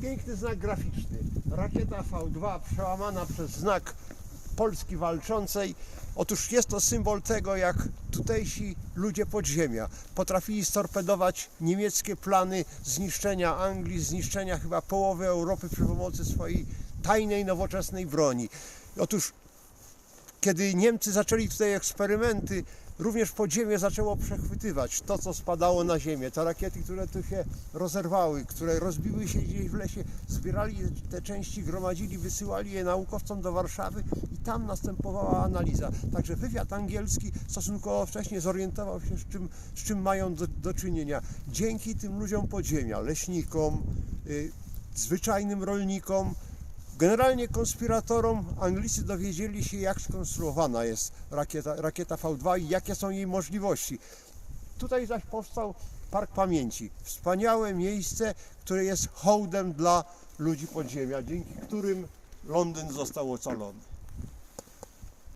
piękny znak graficzny. Rakieta V2 przełamana przez znak Polski walczącej. Otóż jest to symbol tego, jak tutejsi ludzie podziemia potrafili storpedować niemieckie plany zniszczenia Anglii, zniszczenia chyba połowy Europy przy pomocy swojej tajnej, nowoczesnej broni. Otóż kiedy Niemcy zaczęli tutaj eksperymenty, również podziemie zaczęło przechwytywać to, co spadało na ziemię. Te rakiety, które tu się rozerwały, które rozbiły się gdzieś w lesie, zbierali te części, gromadzili, wysyłali je naukowcom do Warszawy i tam następowała analiza. Także wywiad angielski stosunkowo wcześnie zorientował się, z czym, z czym mają do, do czynienia. Dzięki tym ludziom podziemia, leśnikom, y, zwyczajnym rolnikom, Generalnie konspiratorom Anglicy dowiedzieli się, jak skonstruowana jest rakieta, rakieta V2 i jakie są jej możliwości. Tutaj zaś powstał Park Pamięci. Wspaniałe miejsce, które jest hołdem dla ludzi podziemia, dzięki którym Londyn został ocalony.